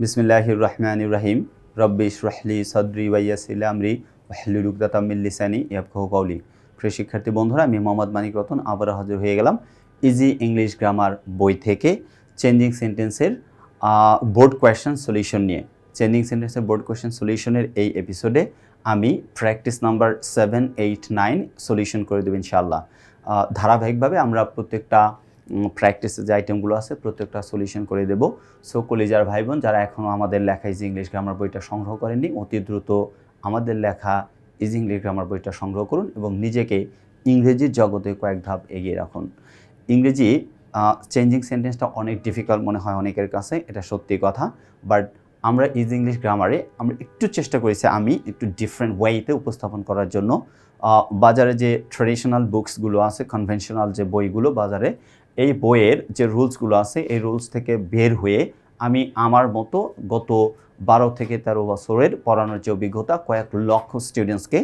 বিসমিল্লাহির রহমানির রহিম রব্বিশ রহলি সদরি ওয়াইয়াসিল আমরি ওয়াহলুল উকদাতাম মিন লিসানি ইয়াফকাহু কওলি। প্রিয় শিক্ষার্থী বন্ধুরা, আমি মোহাম্মদ মানিক রতন, আবার হাজির হয়ে গেলাম ইজি ইংলিশ গ্রামার বই থেকে চেঞ্জিং সেন্টেন্সের বোর্ড কোয়েশ্চেন সলিউশন নিয়ে। চেঞ্জিং সেন্টেন্সের বোর্ড কোয়েশ্চেন সলিউশনের এই এপিসোডে আমি practice number seven eight nine solution করে দেবো ইনশাআল্লাহ। ধারাবাহিকভাবে আমরা প্রত্যেকটা প্র্যাকটিসের যে আইটেমগুলো আছে, প্রত্যেকটা সলিউশন করে দেব। সো কলিজার ভাই বোন যারা এখনও আমাদের লেখা ইজি ইংলিশ গ্রামার বইটা সংগ্রহ করেননি, অতি দ্রুত আমাদের লেখা ইজি ইংলিশ গ্রামার বইটা সংগ্রহ করুন এবং নিজেকে ইংরেজির জগতে কয়েক ধাপ এগিয়ে রাখুন। ইংরেজি চেঞ্জিং সেন্টেন্সটা অনেক ডিফিকাল্ট মনে হয় অনেকের কাছে, এটা সত্যি কথা। বাট আমরা ইজি ইংলিশ গ্রামারে আমরা একটু চেষ্টা করেছি আমি একটু ডিফারেন্ট ওয়েতে উপস্থাপন করার জন্য। বাজারে যে ট্রেডিশনাল বুকসগুলো আছে কনভেনশনাল যে বইগুলো বাজারে এই বইয়ের যে রুলসগুলো আছে, এই রুলস থেকে বের হয়ে আমি আমার মতো গত বারো থেকে তেরো বছরের পড়ানোর যে অভিজ্ঞতা, কয়েক লক্ষ স্টুডেন্টসকে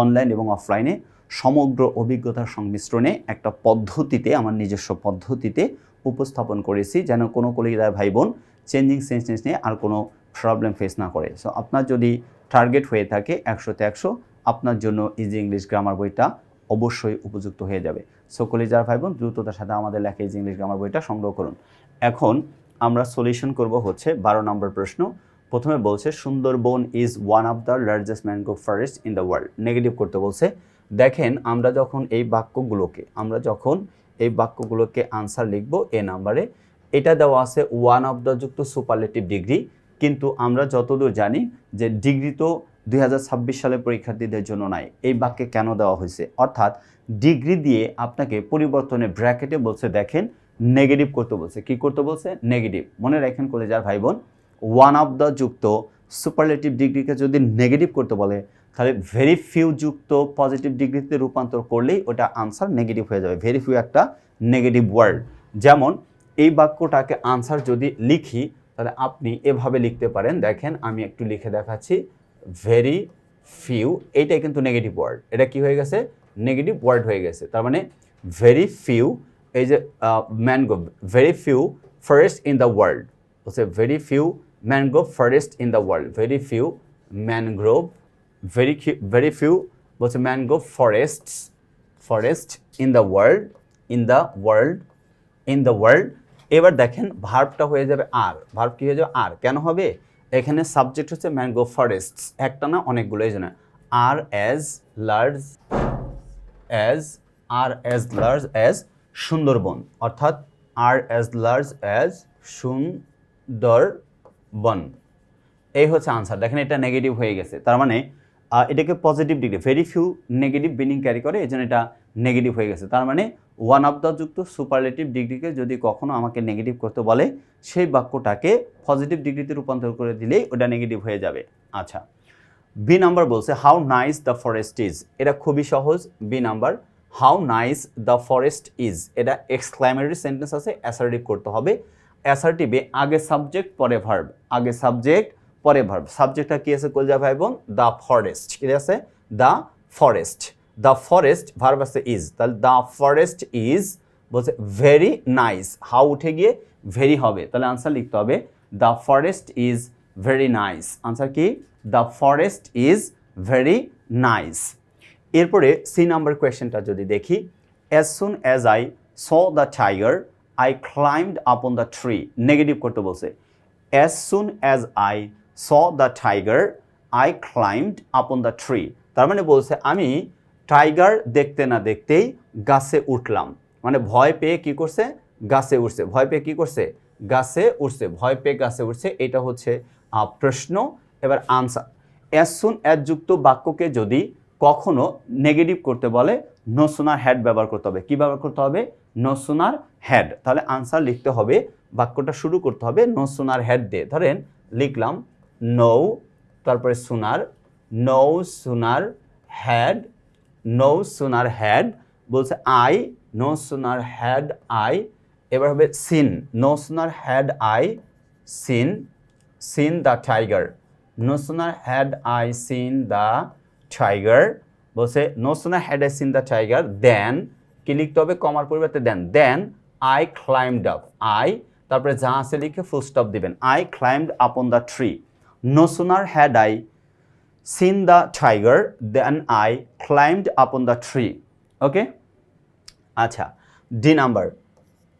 অনলাইন এবং অফলাইনে সমগ্র অভিজ্ঞতার সংমিশ্রণে একটা পদ্ধতিতে, আমার নিজস্ব পদ্ধতিতে উপস্থাপন করেছি, যেন কোনো কলিদার ভাই বোন চেঞ্জিং সেন্টেন্স নিয়ে আর কোনো প্রবলেম ফেস না করে। সো আপনার যদি টার্গেট হয়ে থাকে একশোতে একশো, আপনার জন্য ইজি ইংলিশ গ্রামার বইটা অবশ্যই উপযুক্ত হয়ে যাবে। সো কলিজার ভাই বোন দ্রুততার সাথে আমাদের লেখা ইজি ইংলিশ গ্রামার বইটা সংগ্রহ করুন। এখন আমরা সলিউশন করব হচ্ছে বারো নম্বর প্রশ্ন। প্রথমে বলছে, Sundarban is one of the largest mangrove forest in the world negative করতে বলছে, দেখেন, আমরা যখন এই বাক্যগুলোকে, আমরা যখন এই বাক্যগুলোকে আনসার লিখব এ নাম্বারে এটা দেওয়া আছে ওয়ান অফ দ্য যুক্ত সুপারলেটিভ ডিগ্রি কিন্তু আমরা যতদূর জানি যে ডিগ্রি তো দুই হাজার ছাব্বিশ সালে পরীক্ষার্থীদের জন্য নাই। এই বাক্যে কেন দেওয়া হয়েছে? অর্থাৎ ডিগ্রি দিয়ে আপনাকে পরিবর্তনের ব্র্যাকেটে বলছে, দেখেন, নেগেটিভ করতে বলছে। কি করতে বলছে? নেগেটিভ। মনে রাখেন, কলেজার ভাই বোন ওয়ান অফ দ্য যুক্ত সুপারলেটিভ ডিগ্রিকে যদি নেগেটিভ করতে বলে, তাহলে ভেরি ফিউ যুক্ত পজিটিভ ডিগ্রিতে রূপান্তর করলেই ওটা আনসার নেগেটিভ হয়ে যাবে। ভেরি ফিউ একটা নেগেটিভ ওয়ার্ড যেমন, এই বাক্যটাকে আনসার যদি লিখি, তাহলে আপনি এভাবে লিখতে পারেন। দেখেন, আমি একটু লিখে দেখাচ্ছি। ভেরি ফিউ এইটাই কিন্তু নেগেটিভ ওয়ার্ড এটা কি হয়ে গেছে? নেগেটিভ ওয়ার্ড হয়ে গেছে। তার মানে ভেরি ফিউ এই যে mangrove very few forest in the world বলছে very few mangrove forest in the world very few mangrove very very few বলছে mangrove forests forest in the world in the world in the world এবার দেখেন ভার্বটা হয়ে যাবে আর verb কি হয়ে যাবে? আর কেন হবে? এখানে সাবজেক্ট হচ্ছে ম্যাঙ্গো ফরেস্টস একটা না অনেকগুলো এই জন্য are as large as are as large as Sundarban. অর্থাৎ are as large as Sundarban. এই হচ্ছে আনসার দেখেন এটা নেগেটিভ হয়ে গেছে। তার মানে এটাকে positive degree very few negative বিনিং carry করে, এই জন্য এটা নেগেটিভ হয়ে গেছে। তার মানে ওয়ান অফ দ্য যুক্ত সুপারলেটিভ ডিগ্রিকে যদি কখনো আমাকে নেগেটিভ করতে বলে, সেই বাক্যটাকে পজিটিভ ডিগ্রিতে রূপান্তর করে দিলেই ওটা নেগেটিভ হয়ে যাবে। আচ্ছা বি নাম্বার বলছে how nice the forest is এটা খুবই সহজ। B number how nice the forest is এটা এক্সক্লামেটরি সেন্টেন্স আছে অ্যাসার্টিভ করতে হবে। অ্যাসার্টিভে আগে সাবজেক্ট পরে ভার্ব আগে সাবজেক্ট পরে ভার্ব সাবজেক্টটা কী আছে, কলজা ভাই বোন? দ্য ফরেস্ট কি আছে? The forest the forest verb আছে ইজ তাহলে দ্য ফরেস্ট ইজ বলছে ভেরি নাইস হাউ উঠে গিয়ে ভেরি হবে। তাহলে আনসার লিখতে হবে the forest is very nice answer কি? The forest is very nice এরপরে সি নাম্বার কোয়েশ্চেনটা যদি দেখি as soon as I saw the tiger I climbed upon the tree negative করতে বলছে। As soon as I saw the tiger I climbed upon the tree তার মানে বলছে আমি টাইগার দেখতে না দেখতেই গাছে উঠলাম। মানে ভয় পেয়ে কি করছে? গাছে উঠছে। ভয় পেয়ে কি করছে? গাছে উঠছে। ভয় পেয়ে গাছে উঠছে। এটা হচ্ছে প্রশ্ন। এবার আনসার অ্যাজ সুন অ্যাজ যুক্ত বাক্যকে যদি কখনো নেগেটিভ করতে বলে নো সোনার হ্যাড ব্যবহার করতে হবে। কি ব্যবহার করতে হবে? নো সোনার হ্যাড তাহলে আনসার লিখতে হবে, বাক্যটা শুরু করতে হবে নো সোনার হ্যাড দিয়ে। ধরেন, লিখলাম নৌ তারপরে sooner no sooner had no sooner had বলছে I no sooner had I এবার হবে seen no sooner had I seen seen the tiger no sooner had I seen the tiger বলছে no sooner had I seen the tiger then কি লিখতে হবে? কমার পরিবর্তে then then I climbed up I তারপরে যা আছে লিখে ফুল স্টপ দিবেন I climbed on the tree no sooner had I seen the tiger then I climbed upon the tree okay আচ্ছা D number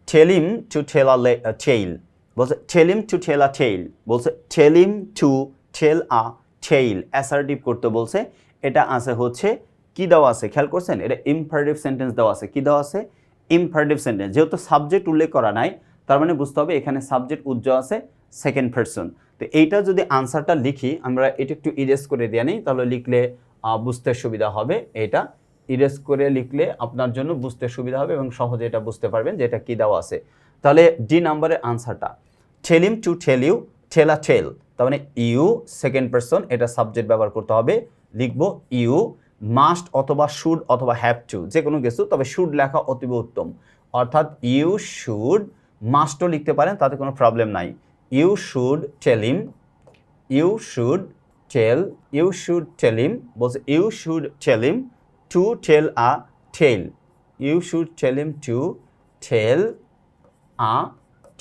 tell him to tell a tale বলছে tell him to tell a tale বলছে tell him to tell a tale assertive করতে বলছে, এটা আছে হচ্ছে, কি দেওয়া আছে? খেয়াল করছেন? এটা ইম্পারেটিভ সেন্টেন্স দেওয়া আছে। কি দেওয়া আছে? ইম্পারেটিভ সেন্টেন্স যেহেতু সাবজেক্ট উল্লেখ করা নাই, তার মানে বুঝতে হবে এখানে সাবজেক্ট উজ্জ্বল আছে সেকেন্ড পার্সন তো এইটা যদি আনসারটা লিখি, আমরা এটা একটু ইরেজ করে দিয়ে নিই, তাহলে লিখলে বুঝতে সুবিধা হবে এটা। ইরেজ করে লিখলে আপনার জন্য বুঝতে সুবিধা হবে এবং সহজে এটা বুঝতে পারবেন যে এটা কী দেওয়া আছে। তাহলে ডি নাম্বারের আনসারটা tell him to tell you a tale তার মানে ইউ সেকেন্ড পার্সন এটা সাবজেক্ট ব্যবহার করতে হবে। লিখব ইউ মাস্ট অথবা শুড অথবা হ্যাভ টু যে কোনো কিছু, তবে শুড লেখা অতীব উত্তম। অর্থাৎ ইউ শুড মাস্টও লিখতে পারেন, তাতে কোনো প্রবলেম নাই। You should tell you should tell you should tell him বলছে you should tell to tell a tale you should tell to tell a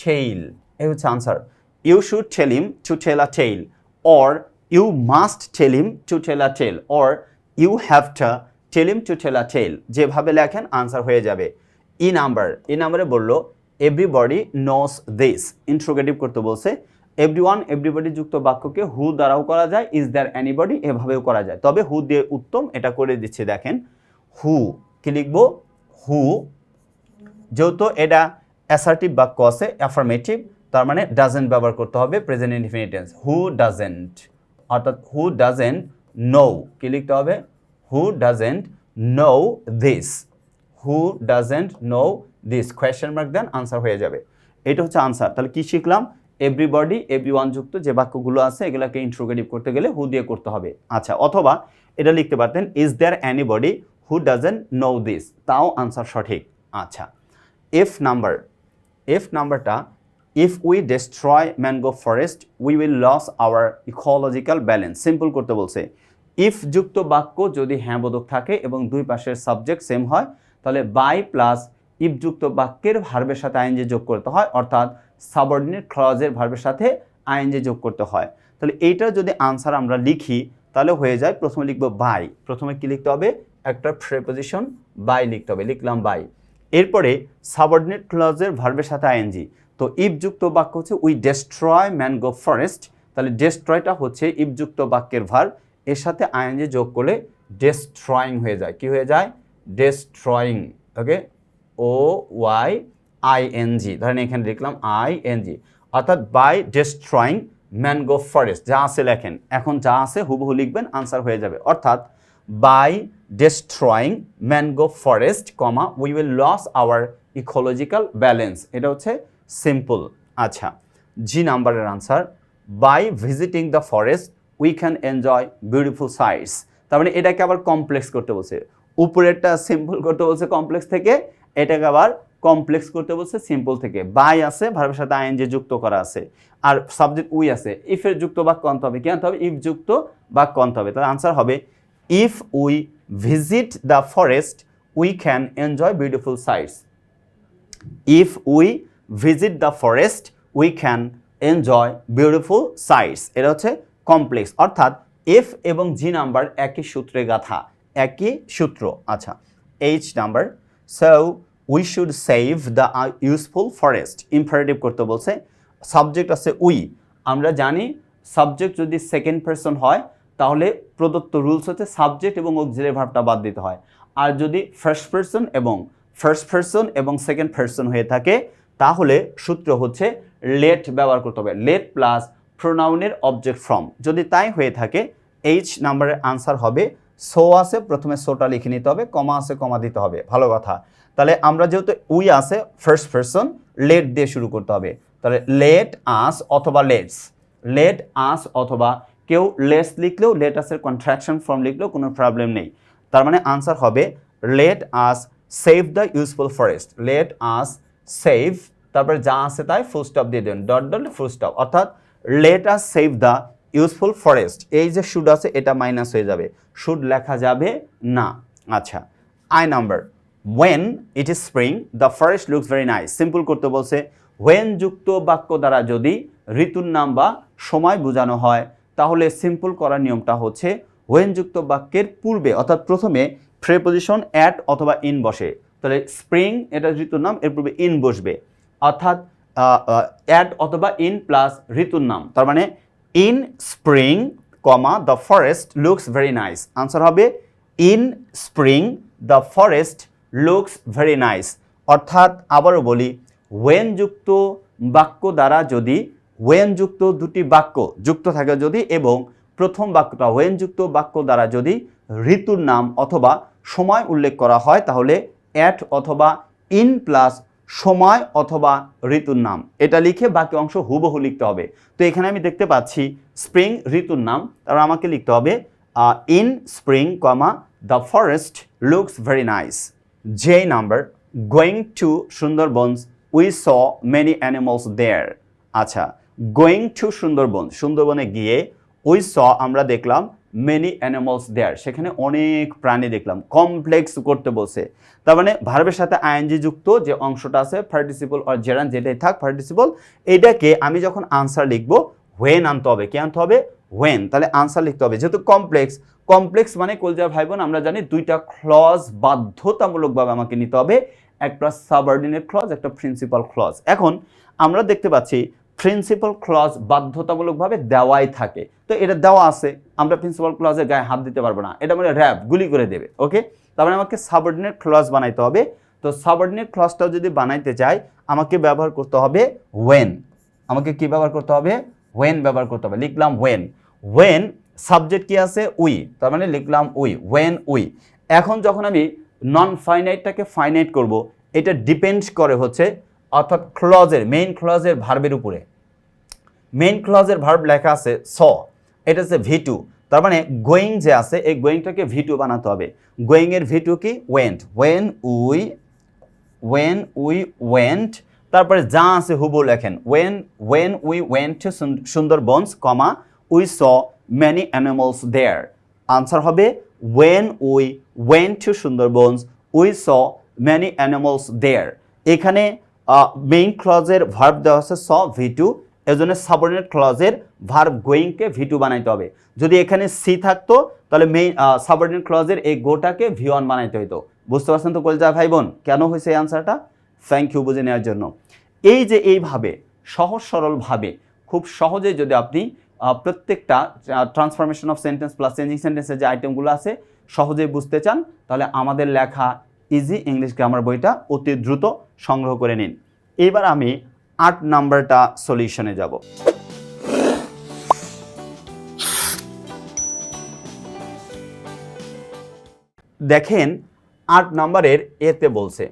tale এই হচ্ছে answer you should tell to tell a tale or you must tell to tell a tale or you have to tell to tell a tale যেভাবে লেখেন answer হয়ে যাবে। E number E নাম্বারে বলল everybody নোস this interrogative করতে বলছে every one everybody যুক্ত বাক্যকে হু দ্বারাও করা যায় ইজ দ্যার অ্যানিবডি এভাবেও করা যায়। তবে হু দিয়ে উত্তম এটা করে দিচ্ছে, দেখেন। হু কি লিখব? হু যেহেতু এটা অ্যাসার্টিভ বাক্য আছে অ্যাফার্মেটিভ তার মানে ডাজেন্ট ব্যবহার করতে হবে প্রেজেন্ট ইনফিনিটেন্স হু ডাজেন্ট অর্থাৎ হু ডাজেন্ট নো কি লিখতে হবে? Who doesn't know this who doesn't know this question mark then answer হয়ে যাবে। এটা হচ্ছে আনসার তাহলে কি শিখলাম? এভরিবডি এভরি ওয়ান যুক্ত যে বাক্যগুলো আছে, এগুলোকে ইন্ট্রোগেটিভ করতে গেলে হু দিয়ে করতে হবে। আচ্ছা অথবা এটা লিখতে পারতেন is there anybody who doesn't know this তাও আনসার সঠিক। আচ্ছা এফ নাম্বার এফ নাম্বারটা if we destroy mango forest we will lose our ecological balance simple করতে বলছে। ইফ যুক্ত বাক্য যদি হ্যাঁ বোধক থাকে এবং দুই পাশের সাবজেক্ট সেম হয়, তাহলে বাই প্লাস ইফ যুক্ত বাক্যের ভার্বের সাথে আইএনজি যোগ করতে হয়, অর্থাৎ সাবঅর্ডিনেট ক্লজের ভার্বের সাথে আইএনজি যোগ করতে হয়। তাহলে এইটা যদি আনসার আমরা লিখি, তাহলে হয়ে যায় প্রথমে লিখব বাই প্রথমে কি লিখতে হবে? একটা প্রেপোজিশন বাই লিখতে হবে, লিখলাম বাই এরপরে সাবঅর্ডিনেট ক্লজের ভার্বের সাথে আইএনজি। তো ইফযুক্ত বাক্য হচ্ছে উই ডেস্ট্রয় ম্যানগো ফরেস্ট তাহলে ডেস্ট্রয়টা হচ্ছে ইফযুক্ত বাক্যের ভার্ব এর সাথে আইএনজি যোগ করলে ডেস্ট্রয়িং হয়ে যায়। কি হয়ে যায়? Destroying okay O Y I N G ধরেন এখানে লিখলাম আই এন জি অর্থাৎ বাই ডেস্ট্রয়িং ম্যানগো ফরেস্ট যা আছে লেখেন। এখন যা আছে হুবহু লিখবেন আনসার হয়ে যাবে। অর্থাৎ by destroying mango forest comma we will lose our ecological balance এটা হচ্ছে সিম্পল আচ্ছা জি নাম্বারের answer by visiting the forest we can enjoy beautiful sights তার মানে এটাকে আবার কমপ্লেক্স করতে বলছে। উপরেরটা সিম্পল করতে বলছে কমপ্লেক্স থেকে এটাকে আবার কমপ্লেক্স করতে বলছে সিম্পল থেকে। বাই আছে ভার্বের সাথে আইএনজি যুক্ত করা আছে। আর সাবজেক্ট উই আছে। ইফের যুক্ত বাক্য আনতে হবে। কি আনতে হবে? ইফ যুক্ত বাক্য আনতে হবে। তাহলে আনসার হবে if we visit the forest we can enjoy beautiful sights if we visit the forest we can enjoy beautiful sights এটা হচ্ছে কমপ্লেক্স অর্থাৎ এফ এবং জি নাম্বার একই সূত্রে গাথা। একই সূত্র। আচ্ছা H number so we should save the useful forest imperative করতে বলছে সাবজেক্ট আছে উই আমরা জানি সাবজেক্ট যদি সেকেন্ড পার্সন হয়, তাহলে প্রদত্ত রুলস হচ্ছে সাবজেক্ট এবং অক্সিলারি ভার্বটা বাদ দিতে হয়। আর যদি ফার্স্ট পার্সন এবং ফার্স্ট পার্সন এবং সেকেন্ড পার্সন হয়ে থাকে, তাহলে সূত্র হচ্ছে লেট ব্যবহার করতে হবে। লেট প্লাস প্রোনাউনের অবজেক্ট ফ্রম যদি তাই হয়ে থাকে এইচ নাম্বারের আনসার হবে সো আছে, প্রথমে সোটা লিখে নিতে হবে কমা আছে কমা দিতে হবে। ভালো কথা। তাহলে আমরা যেহেতু উই আছে ফার্স্ট পার্সন লেট দিয়ে শুরু করতে হবে। তাহলে লেট আস অথবা লেটস লেট আস অথবা কেউ লেস লিখলেও লেট আসের কন্ট্রাকশন ফর্ম লিখলেও কোনো প্রবলেম নেই। তার মানে আনসার হবে let us save the useful forest let us save তারপরে যা আছে তাই ফুল স্টপ দিয়ে দেন ডট ডট ফুল স্টপ অর্থাৎ let us save the useful forest এই যে শুড আছে, এটা মাইনাস হয়ে যাবে। শুড লেখা যাবে না। আচ্ছা I number when it is spring the forest looks very nice simple করতে বলছে ওয়েন যুক্ত বাক্য দ্বারা যদি ঋতুর নাম বা সময় বোঝানো হয়, তাহলে সিম্পল করার নিয়মটা হচ্ছে ওয়েন যুক্ত বাক্যের পূর্বে, অর্থাৎ প্রথমে প্রেপোজিশন অ্যাট অথবা ইন বসে। তাহলে স্প্রিং এটা ঋতুর নাম, এর পূর্বে ইন বসবে। অর্থাৎ অ্যাড অথবা ইন প্লাস ঋতুর নাম। তার মানে in spring comma the forest looks very nice answer হবে in spring the forest looks very nice অর্থাৎ আবারও বলি ওয়েন যুক্ত বাক্য দ্বারা যদি ওয়েন যুক্ত দুটি বাক্য যুক্ত থাকে যদি এবং প্রথম বাক্যটা ওয়েন যুক্ত বাক্য দ্বারা যদি ঋতুর নাম অথবা সময় উল্লেখ করা হয়, তাহলে অ্যাট অথবা ইন প্লাস সময় অথবা ঋতুর নাম। এটা লিখে বাকি অংশ হুবহু লিখতে হবে। তো এখানে আমি দেখতে পাচ্ছি স্প্রিং ঋতুর নাম। তার আমাকে লিখতে হবে in spring comma the forest looks very nice যে number going to Sundarbans we saw many animals there আচ্ছা গোয়িং টু সুন্দরবন সুন্দরবনে গিয়ে উই স আমরা দেখলাম মেনি অ্যানিমালস দেয়ার সেখানে অনেক প্রাণী দেখলাম কমপ্লেক্স করতে বসে তার মানে ভার্বের সাথে আইএনজি যুক্ত যে অংশটা আছে পার্টিসিপল আর জেরান যেটাই থাক পার্টিসিপল এটাকে আমি যখন আনসার লিখব হোয়েন আনতে হবে, কি আনতে হবে? হোয়েন তাহলে আনসার লিখতে হবে। যেহেতু কমপ্লেক্স কমপ্লেক্স মানে কলজার ভাই বোন আমরা জানি দুইটা ক্লজ বাধ্যতামূলকভাবে আমাকে নিতে হবে। একটা সাবঅর্ডিনেট ক্লজ একটা প্রিন্সিপাল ক্লজ এখন আমরা দেখতে পাচ্ছি প্রিন্সিপাল ক্লজ বাধ্যতামূলকভাবে দেওয়াই থাকে। তো এটা দেওয়া আছে, আমরা প্রিন্সিপাল ক্লজের গায়ে হাত দিতে পারব না। এটা মানে র্যাপ গুলি করে দেবে ওকে তারপরে আমাকে সাবঅর্ডিনেট ক্লজ বানাইতে হবে। তো সাবঅর্ডিনেট ক্লজটাও যদি বানাইতে চাই, আমাকে ব্যবহার করতে হবে ওয়েন আমাকে কি ব্যবহার করতে হবে? ওয়েন ব্যবহার করতে হবে। লিখলাম ওয়েন ওয়েন সাবজেক্ট কি আছে? উই তার মানে লিখলাম উই ওয়েন উই এখন যখন আমি নন ফাইনাইটটাকে ফাইনাইট করব, এটা ডিপেন্ড করে হচ্ছে অর্থাৎ ক্লজের মেইন ক্লজের ভার্বের উপরে। মেইন ক্লজের ভার্ব লেখা আছে স এটা হচ্ছে ভি টু তার মানে গোয়িং যে আছে, এই গোয়িংটাকে ভি টু বানাতে হবে। গোয়িং এর ভি টু কি? Went when we when we went তারপরে যা আছে হুবু লেখেন। When when we went Sundarbans, comma we saw many animals there answer হবে when we when to Sundarbans we saw many animals there এখানে main ক্লজের verb দেওয়া হচ্ছে স ভি টু এজন্য সাবঅর্ডিনেট ক্লজের ভার্ব গোয়িংকে ভি টু বানাইতে হবে। যদি এখানে সি থাকতো, তাহলে মেইন সাবঅর্ডিনেট ক্লজের এই গোটাকে ভি ওয়ান বানাইতে হইতো। বুঝতে পারছেন তো কলজা ভাই বোন কেন হয়েছে এই আনসারটা থ্যাংক ইউ বুঝে নেওয়ার জন্য। এই যে এইভাবে, সহজ সরলভাবে খুব সহজে যদি আপনি প্রত্যেকটা transformation of sentence plus changing সেন্টেন্সের যে আইটেমগুলো আছে, সহজেই বুঝতে চান, তাহলে আমাদের লেখা ইজি ইংলিশ গ্রামার বইটা অতি দ্রুত সংগ্রহ করে নিন। এবার আমি আট নাম্বারটা সলিউশনে যাব। দেখেন, আট নাম্বারের এতে বলছে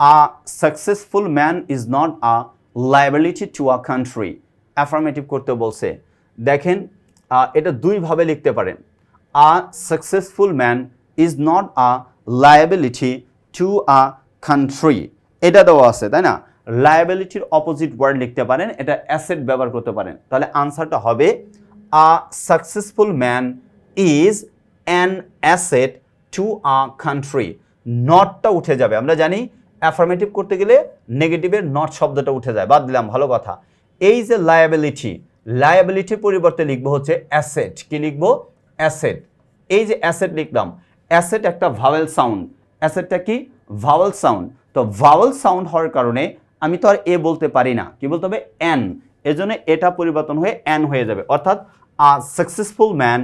a successful man is not a liability to a country affirmative করতে বলছে দেখেন এটা দুইভাবে লিখতে পারেন। A successful man is not a liability to a country এটা দেওয়া আছে, তাই না? লায়াবিলিটির অপোজিট ওয়ার্ড লিখতে পারেন, এটা অ্যাসেট ব্যবহার করতে পারেন। তাহলে আনসারটা হবে, a successful man is an asset to a country নটটা উঠে যাবে। আমরা জানি অ্যাফার্মেটিভ করতে গেলে নেগেটিভের নট শব্দটা উঠে যায়। বাদ দিলাম, ভালো কথা। এই যে লায়াবিলিটি লায়াবিলিটির পরিবর্তে লিখব হচ্ছে অ্যাসেট কি লিখব? অ্যাসেট এই যে অ্যাসেট লিখলাম অ্যাসেট একটা ভাওয়েল সাউন্ড অ্যাসেটটা কি? ভাওয়েল সাউন্ড তো ভাওয়েল সাউন্ড হওয়ার কারণে আমি তো আর এ বলতে পারি না। কি বলতে হবে? অ্যান এজন্য এটা পরিবর্তন হয়ে অ্যান হয়ে যাবে। অর্থাৎ a successful man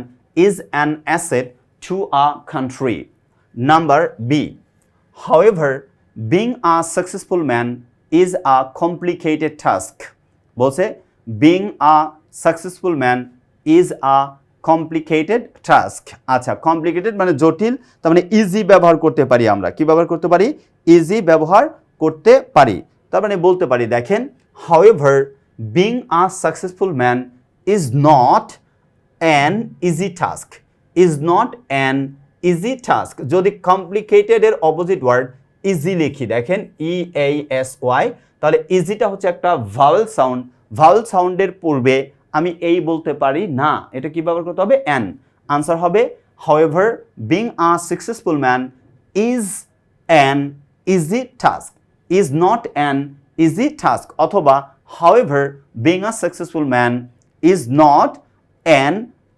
is an asset to a country number B However, being a successful man is a complicated task. বলছে being a successful man is a complicated task আচ্ছা কমপ্লিকেটেড মানে জটিল, তার মানে ইজি ব্যবহার করতে পারি আমরা। কি ব্যবহার করতে পারি? ইজি ব্যবহার করতে পারি। তার মানে বলতে পারি, দেখেন, however being a successful man is not an easy task is not an easy task যদি কমপ্লিকেটেড এর অপোজিট ওয়ার্ড ইজি লিখি, দেখেন ই এস ওয়াই তাহলে ইজিটা হচ্ছে একটা ভাওয়েল সাউন্ড ভাওয়েল সাউন্ডের পূর্বে আমি এই বলতে পারি না। এটা কি ব্যবহার করতে হবে? অ্যান আনসার হবে however being a successful man is an easy task is not an easy task অথবা however being a successful man is not an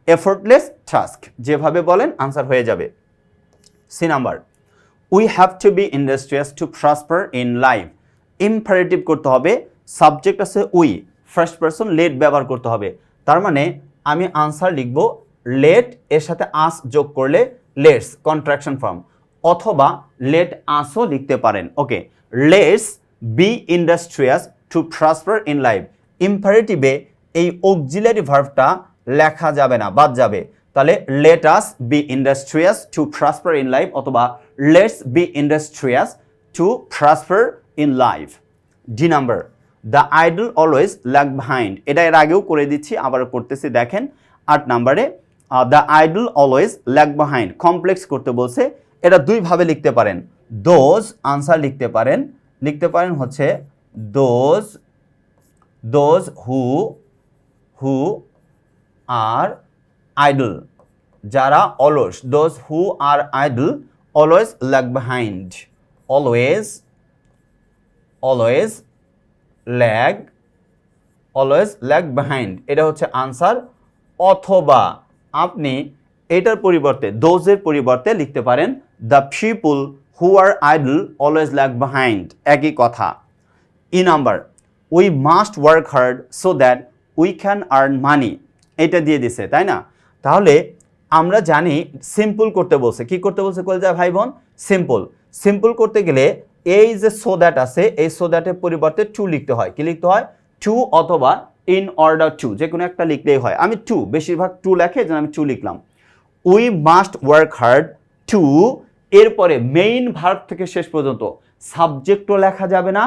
effortless task যেভাবে বলেন আনসার হয়ে যাবে। C number we have to be industrious to prosper in life imperative করতে হবে। Subject আছে we first person late ব্যবহার করতে হবে। তার মানে আমি আনসার লিখব লেট এর সাথে আস যোগ করলে লেটস কন্ট্রাকশন ফর্ম অথবা লেট আসও লিখতে পারেন। Okay let's be industrious to transfer in life ইম্পারেটিভে এই অক্সিলারি ভার্বটা লেখা যাবে না, বাদ যাবে। তাহলে let us be industrious to transfer in life অথবা let's be industrious to transfer in life D number the idle always lag behind এটা এর আগেও করে দিচ্ছি আবার করতেছি, দেখেন, আট নাম্বারে। The idle always lag behind complex করতে বলছে। এটা দুইভাবে লিখতে পারেন। দোজ আনসার লিখতে পারেন। লিখতে পারেন হচ্ছে those those who who are idle যারা অলস those who are idle always lag behind always always lag always lag behind এটা হচ্ছে আনসার অথবা আপনি এটার পরিবর্তে দোজের পরিবর্তে লিখতে পারেন the people who are idle always lag behind একই কথা। E number we must work hard so that we can earn money এটা দিয়ে দিছে, তাই না? তাহলে আমরা জানি সিম্পল করতে বলছে। কি করতে বলছে কলজা ভাই বোন? সিম্পল সিম্পল করতে গেলে এই যে সো দ্যাট আছে, এই সো দ্যাটের পরিবর্তে টু লিখতে হয়। কি লিখতে হয়? টু অথবা ইন অর্ডার টু যে কোনো একটা লিখলেই হয়। আমি টু বেশিরভাগ টু লেখে যেন আমি টু লিখলাম। We must work hard to এরপরে মেইন ভার্ব থেকে শেষ পর্যন্ত সাবজেক্টও লেখা যাবে না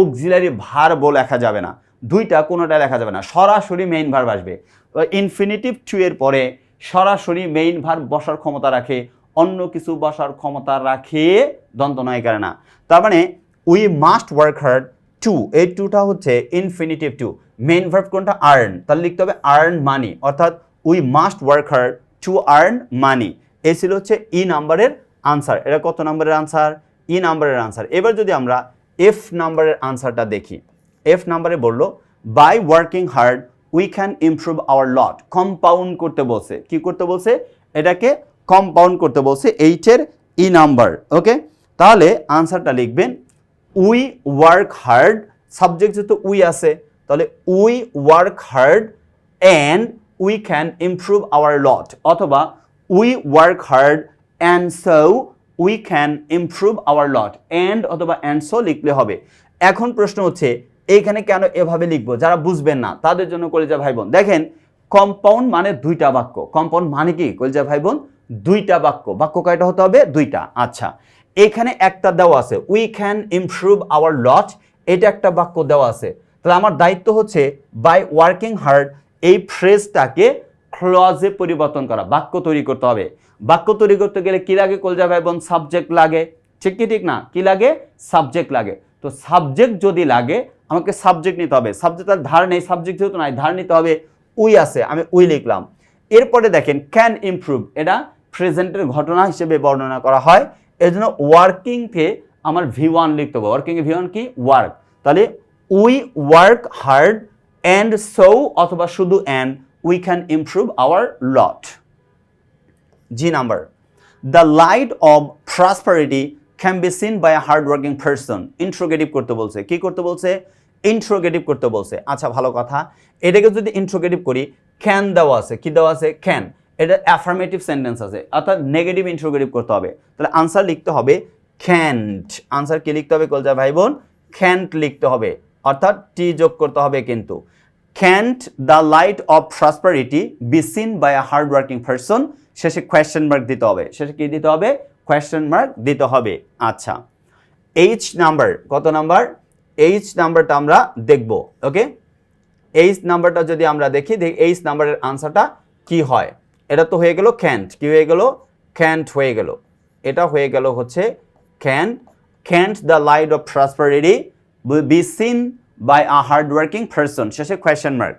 অক্সিলারি ভার্বও লেখা যাবে না। দুইটা, কোনোটা লেখা যাবে না। সরাসরি মেইন ভার্ব আসবে। ইনফিনিটিভ টু এর পরে সরাসরি মেইন ভার্ব বসার ক্ষমতা রাখে অন্য কিছু বসার ক্ষমতা রাখে দন্ত নয় করে না। তার মানে we must work hard to এই টুটা হচ্ছে ইনফিনিটিভ টু মেন ভার্ব কোনটা? আর্ন তাহলে লিখতে হবে আর্ন মানি অর্থাৎ we must work hard to earn money এই ছিল হচ্ছে ই নাম্বারের আনসার এটা কত নাম্বারের আনসার ই নাম্বারের আনসার এবার যদি আমরা এফ নাম্বারের আনসারটা দেখি। এফ নাম্বারে বলল by working hard we can improve our lot compound করতে বলছে। কি করতে বলছে? এটাকে কম্পাউন্ড করতে বলছে এইটের ই নাম্বার ওকে তাহলে আনসারটা লিখবেন উই ওয়ার্ক হার্ড সাবজেক্ট যেহেতু উই আছে, তাহলে we work hard and we can improve our lot অথবা we work hard and so we can improve our lot and অথবা অ্যান্ড সো লিখলে হবে। এখন প্রশ্ন হচ্ছে, এইখানে কেন এভাবে লিখব? যারা বুঝবেন না, তাদের জন্য কলেজা ভাই বোন। দেখেন কম্পাউন্ড মানে দুইটা বাক্য। কম্পাউন্ড মানে কি? কলেজা ভাই বোন দুইটা বাক্য। বাক্য কয়টা হতে হবে? দুইটা। আচ্ছা এখানে একটা দেওয়া আছে we can improve our lot এটা একটা বাক্য দেওয়া আছে। তাহলে আমার দায়িত্ব হচ্ছে বাই ওয়ার্কিং হার্ড এই ফ্রেজটাকে ক্লজে পরিবর্তন করা। বাক্য তৈরি করতে হবে। বাক্য তৈরি করতে গেলে কি লাগে কলজা ভাই বোন সাবজেক্ট লাগে। ঠিক কি ঠিক না? কি লাগে? সাবজেক্ট লাগে। তো সাবজেক্ট যদি লাগে, আমাকে সাবজেক্ট নিতে হবে। সাবজেক্ট আর ধার নেই। সাবজেক্ট যেহেতু নাই, ধার নিতে হবে। উই আছে। আমি উই লিখলাম। এরপরে দেখেন ক্যান ইমপ্রুভ এটা প্রেজেন্টের ঘটনা হিসেবে বর্ণনা করা হয়। এর জন্য ওয়ার্কিংকে আমার ভি ওয়ান লিখতে হবে। ওয়ার্কিংয়ে ভি ওয়ান কি? ওয়ার্ক। তাহলে we work hard and so অথবা শুধু and we can improve our lot G number the light of prosperity can be seen by a hard working person interrogative করতে বলছে। কি করতে বলছে? ইন্ট্রোগেটিভ করতে বলছে। আচ্ছা ভালো কথা। এটাকে যদি ইন্ট্রোগেটিভ করি ক্যান দেওয়া আছে। কি দেওয়া আছে? ক্যান এটা অ্যাফার্মেটিভ সেন্টেন্স আছে। অর্থাৎ নেগেটিভ ইন্ট্রোগেটিভ করতে হবে। তাহলে আনসার লিখতে হবে ক্যান্ট আনসার কি লিখতে হবে কলজা ভাই বোন ক্যান্ট লিখতে হবে। অর্থাৎ টি যোগ করতে হবে কিন্তু। Can't the light of prosperity be seen by a hard working person শেষে কোয়েশ্চেন মার্ক দিতে হবে। শেষে কি দিতে হবে? কোয়েশ্চেন মার্ক দিতে হবে। আচ্ছা। এইচ নাম্বার কত নাম্বার এইচ নাম্বারটা আমরা দেখব ওকে এইচ নাম্বারটা যদি আমরা দেখি এইচ নাম্বারের আনসারটা কি হয়? এটা তো হয়ে গেল ক্যান্ট কি হয়ে গেল? ক্যান্ট হয়ে গেল। এটা হয়ে গেল হচ্ছে can can't the light of prosperity will be by a a hardworking person. শেষে question mark.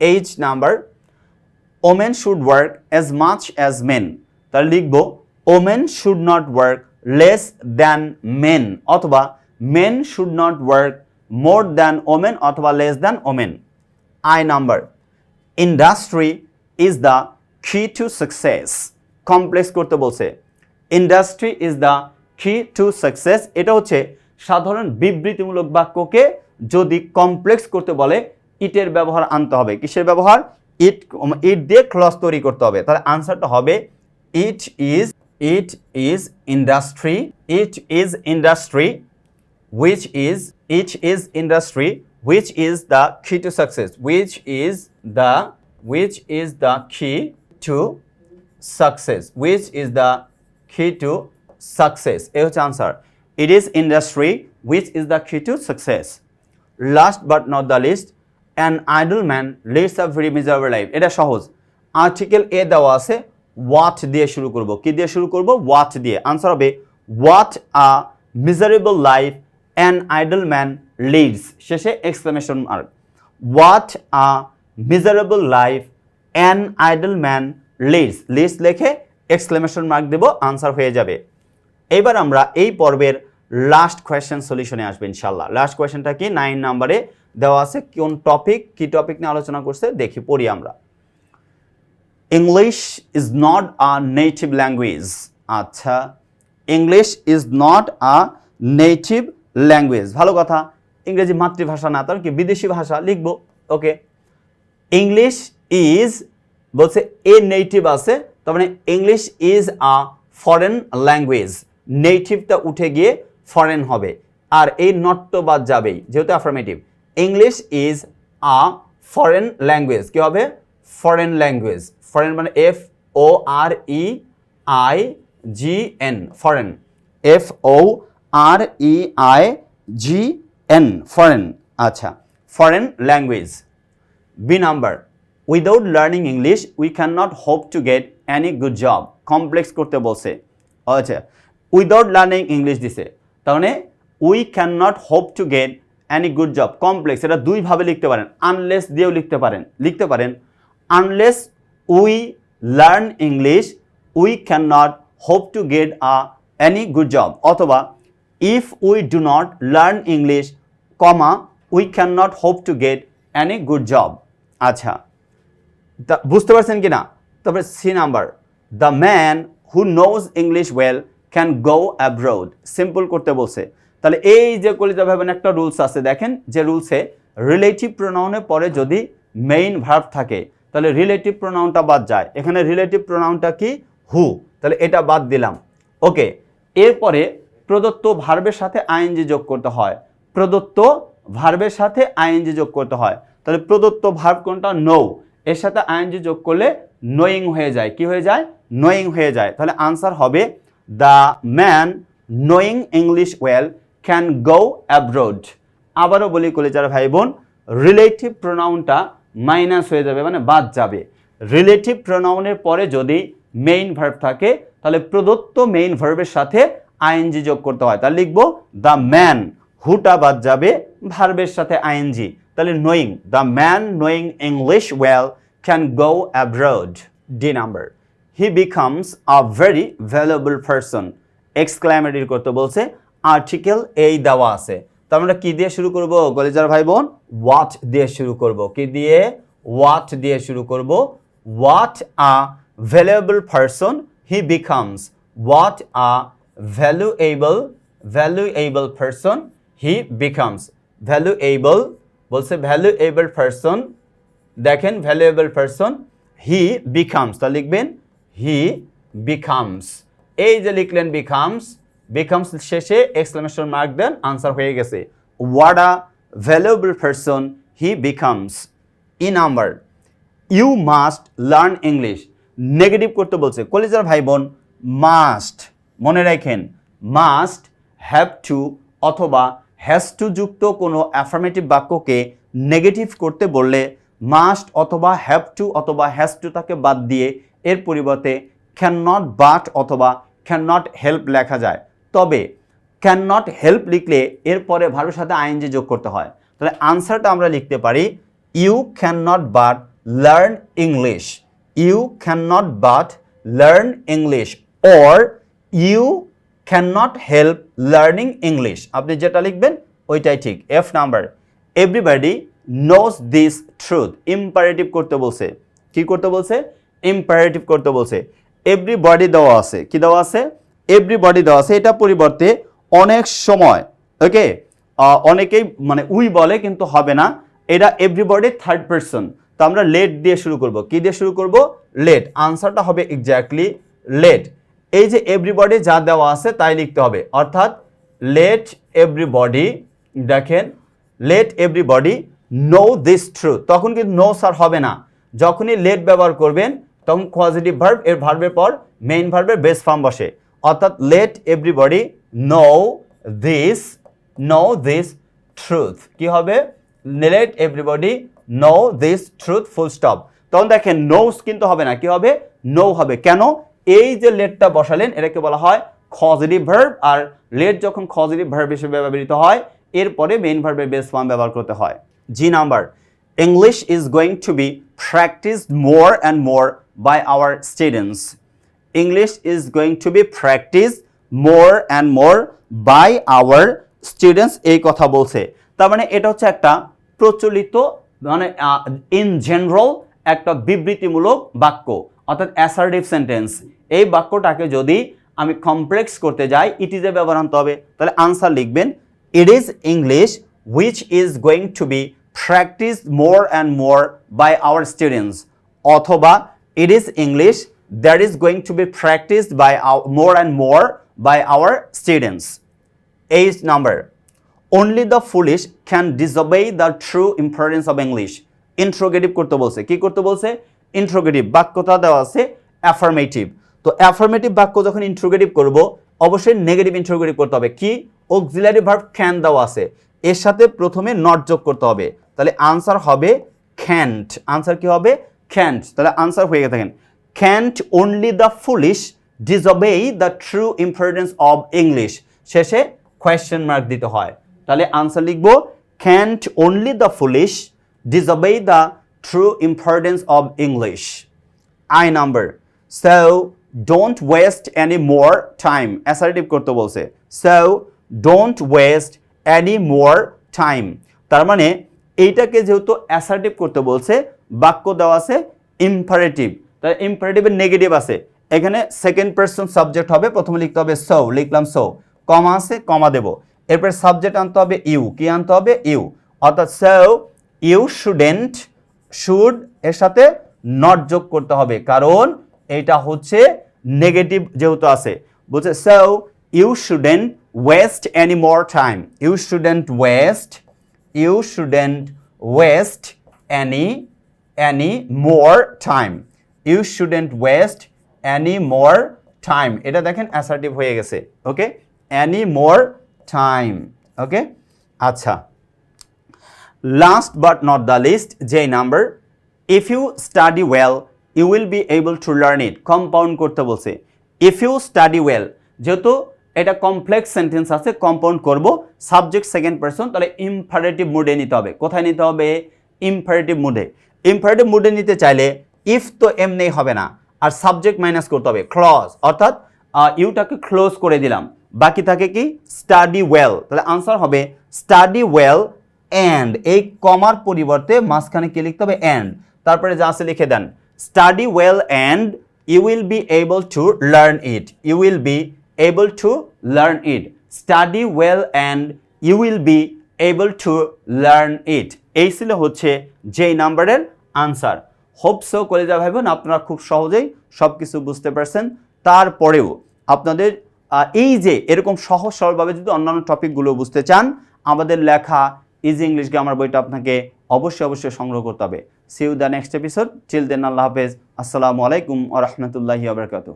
H number women should work as much as men তাহলে লিখব women should not work less than men অথবা men should not work more than women অথবা less than women I number industry is the key to success complex করতে বলছে। Industry is the key to success এটা হচ্ছে সাধারণ বিবৃতিমূলক বাক্যকে যদি complex করতে বলে, ইটের ব্যবহার আনতে হবে। কিসের ব্যবহার? ইট ইট দিয়ে ক্লস তৈরি করতে হবে। তাহলে আনসারটা হবে, it is it is industry, it is industry, which is each is industry which is the key to success which is the, which is the key to success which is the key to success এ হচ্ছে answer it is industry which is the key to success last but not the least an idle man leads a very miserable life এটা সহজ article a দেওয়া আছে what দিয়ে শুরু করব কি দিয়ে শুরু করব what দিয়ে আনসার হবে what a miserable life an idle man leads শেষে exclamation mark what a miserable life an idle man leads leads লেখে এক্সক্লেমেশন মার্ক দেব আনসার হয়ে যাবে। এবার আমরা এই পর্বের লাস্ট কোয়েশ্চেন সলিউশনে আসব ইনশাল্লাহ লাস্ট কোয়েশ্চেনটা কি? নাইন নাম্বারে দেওয়া আছে কোন টপিক কি টপিক নিয়ে আলোচনা করছে? দেখি, পড়ি আমরা। English is not a native language আচ্ছা English is not a native language ভালো কথা, ইংরেজি মাতৃভাষা না তার কি বিদেশি ভাষা? লিখব ওকে ইংলিশ ইজ বলছে এ নেটিভ আছে, তার মানে English is a foreign language নেটিভটা উঠে গিয়ে ফরেন হবে। আর এই নট্য বাদ যাবেই, যেহেতু affirmative English is a foreign language কী হবে? ফরেন ল্যাঙ্গুয়েজ ফরেন মানে F O R E I G N foreign F O R E I G N foreign আচ্ছা। Foreign language B number without learning English we can not hope to get any good job complex করতে বলছে। আচ্ছা without learning English দিছে। তার মানে we can not hope to get any good job complex এটা দুইভাবে লিখতে পারেন। আনলেস দিয়েও লিখতে পারেন। লিখতে পারেন unless we learn English we can not hope to get a any good job অথবা if we do not learn English comma we can not hope to get any good job আচ্ছা বুঝতে পারছেন কি না তারপরে C number the man who knows English well can go abroad simple করতে বলছে। তাহলে এই যে কলিজা ভাবেন একটা রুলস আছে। দেখেন যে রুলসে রিলেটিভ প্রোনাউনের পরে যদি মেইন ভার্ব থাকে, তাহলে রিলেটিভ প্রোনাউনটা বাদ যায়। এখানে রিলেটিভ প্রোনাউনটা কি? হু তাহলে এটা বাদ দিলাম। ওকে এরপরে প্রদত্ত ভার্বের সাথে আইএনজি যোগ করতে হয়। প্রদত্ত ভার্বের সাথে আইএনজি যোগ করতে হয়। তাহলে প্রদত্ত ভার্ব কোনটা? নো এর সাথে আইএনজি যোগ করলে নোয়িং হয়ে যায়। কি হয়ে যায়? নোয়িং হয়ে যায়। তাহলে আনসার হবে the man knowing English well can go abroad আবারও বলি কলেজার ভাই বোন রিলেটিভ প্রোনাউনটা মাইনাস হয়ে যাবে মানে বাদ যাবে। রিলেটিভ প্রোনাউনের পরে যদি মেইন ভার্ব থাকে, তাহলে প্রদত্ত মেইন ভার্বের সাথে আইএনজি যোগ করতে হয়। তাহলে লিখব দ্য ম্যান হুটা বাদ যাবে ভার্বের সাথে আইএনজি। তাহলে knowing the man knowing English well can go abroad D number he becomes a very valuable person exclamatory করতে বলছে আর্টিকেল এই দেওয়া আছে। তো আমরা কী দিয়ে শুরু করব, কলেজার ভাই বোন ওয়াট দিয়ে শুরু করব। কি দিয়ে? ওয়াট দিয়ে শুরু করব? What a valuable person he becomes what a valuable valuable person he becomes valuable বলছে ভ্যালুয়েবল পারসন দেখেন ভ্যালুয়েবল পারসন হি বিকামস তা লিখবেন হি বিকামস এই যে লিখলেন বিকামস বিকামস শেষে এক্সক্লেমেশন মার্ক দেন আনসার হয়ে গেছে। What a valuable person he becomes E number you must learn English negative করতে বলছে, কলেজার ভাই বোন মাস্ট মনে রাখেন মাস্ট হ্যাভ টু অথবা হ্যাজ টু যুক্ত কোনো অ্যাফার্মেটিভ বাক্যকে নেগেটিভ করতে বললে মাস্ট অথবা হ্যাভ টু অথবা হ্যাজ টু তাকে বাদ দিয়ে এর পরিবর্তে ক্যান নট বাট অথবা ক্যান নট হেল্প লেখা যায়। তবে ক্যান নট হেল্প লিখলে এরপরে ভার্বের সাথে আইএনজি যোগ করতে হয়। তাহলে আনসারটা আমরা লিখতে পারি you can not but learn English you can not but learn English or you can not help learning English আপনি যেটা লিখবেন, ওইটাই ঠিক। F number everybody knows this truth imperative করতে বলছে। কি করতে বলছে? ইম্পারেটিভ করতে বলছে। এভরিবডি দেওয়া আছে। কি দেওয়া আছে? এভরিবডি দেওয়া আছে। এটা পরিবর্তে অনেক সময়, ওকে? অনেকেই মানে উই বলে, কিন্তু হবে না। এটা এভরিবডি থার্ড পারসন তো আমরা লেট দিয়ে শুরু করব। কি দিয়ে শুরু করব? লেট আনসারটা হবে এক্স্যাক্টলি লেট এই যে এভরিবডি যা দেওয়া আছে তাই লিখতে হবে। অর্থাৎ লেট এভরিবডি দেখেন let everybody know this truth তখন কিন্তু নো স্যার হবে না। যখনই লেট ব্যবহার করবেন, তখন পজিটিভ ভার্ব এর ভার্বের পর মেইন ভার্বের বেস ফর্ম বসে। অর্থাৎ let everybody know this know this truth কি হবে? Let everybody know this truth full stop তখন দেখেন নোস কিন্তু হবে না। কি হবে? নো হবে। কেন? এই যে লেটটা বসালেন, এটাকে বলা হয় পজিটিভ ভার্ব আর লেট যখন পজিটিভ ভার্ব হিসেবে ব্যবহৃত হয়, এরপরে মেইন ভার্বের বেস ফর্ম ব্যবহার করতে হয়। G number English is going to be practised more and more by our students English is going to be practise more and more by our students এই কথা বলছে। তার মানে এটা হচ্ছে একটা প্রচলিত মানে ইন জেনারেল একটা বিবৃতিমূলক বাক্য। অর্থাৎ অ্যাসার্টিভ সেন্টেন্স এই বাক্যটাকে যদি আমি কমপ্লেক্স করতে যাই ইট ইজ এ ব্যবহার হবে তাহলে আনসার লিখবেন it is English which is going to be practice more and more by our students অথবা it is English that is going to be practised by more and more by our students eight number only the foolish can disobey the true importance of English interrogative করতে বলছে। কি করতে বলছে? Interrogative বাক্যটা দেওয়া আছে affirmative তো affirmative বাক্য যখন ইন্ট্রোগেটিভ করব, অবশ্যই নেগেটিভ ইন্ট্রোগেটিভ করতে হবে। কি? অক্সিলারি ভার্ব ক্যান দেওয়া আছে। এর সাথে প্রথমে নট যোগ করতে হবে। তাহলে আনসার হবে খ্যান্ট আনসার কি হবে? খ্যান্ট তাহলে আনসার হয়ে গেছে দেখেন। Can't only the foolish disobey the true importance of English শেষে কোয়েশ্চেন মার্ক দিতে হয়। তাহলে আনসার লিখব can't only the foolish disobey the true importance of English. I number. So, don't waste any more time. Assertive করতে বলছে. So, don't waste any more time. তার মানে এইটাকে যেহেতু অ্যাসার্টিভ করতে বলছে, বাক্য দেওয়া আছে ইম্পারেটিভ তাহলে ইম্পারেটিভের নেগেটিভ আছে এখানে সেকেন্ড পার্সন সাবজেক্ট হবে, প্রথমে লিখতে হবে সো লিখলাম সো কমা আছে, কমা দেব এরপর সাবজেক্ট আনতে হবে ইউ কি আনতে হবে ইউ অর্থাৎ সো ইউ শুডেন্ট শুড এর সাথে নট যোগ করতে হবে। কারণ এটা হচ্ছে নেগেটিভ যেহেতু আছে। বলছে so you shouldn't waste any more time you shouldn't waste you shouldn't waste any any more time you shouldn't waste any more time এটা দেখেন অ্যাসার্টিভ হয়ে গেছে। ওকে এনি মোর টাইম ওকে আচ্ছা। Last but not the least যে number if you study well you will be able to learn it compound করতে বলছে if you study well যেহেতু এটা কমপ্লেক্স সেন্টেন্স আছে কম্পাউন্ড করব সাবজেক্ট সেকেন্ড পার্সন তাহলে imperative মুডে নিতে হবে। কোথায় নিতে হবে? ইম্পারেটিভ মুডে ইম্পারেটিভ মুডে নিতে চাইলে ইফ তো এমনি হবে না, আর সাবজেক্ট মাইনাস করতে হবে ক্লজ অর্থাৎ ইউটাকে ক্লোজ করে দিলাম। বাকি থাকে কি? স্টাডি ওয়েল তাহলে আনসার হবে স্টাডি ওয়েল অ্যান্ড এই কমার পরিবর্তে মাঝখানে কি লিখতে হবে? অ্যান্ড তারপরে যা আছে লিখে দেন। Study well and you will be able to learn it you will be able to learn it study well and you will be able to learn it এই ছিল হচ্ছে যেই নাম্বারের আনসার হোপ সো কলেজা ভাই বোন আপনারা খুব সহজেই সব কিছু বুঝতে পারছেন। তারপরেও আপনাদের এই যে এরকম সহজ সরলভাবে যদি অন্যান্য টপিকগুলো বুঝতে চান, আমাদের লেখা ইজি ইংলিশ গ্রামার বইটা আপনাকে অবশ্যই অবশ্যই সংগ্রহ করতে হবে। See you the next episode till then আল্লাহ হাফেজ। আসসালামু আলাইকুম আ রহমতুল্লাহি আবরকাতু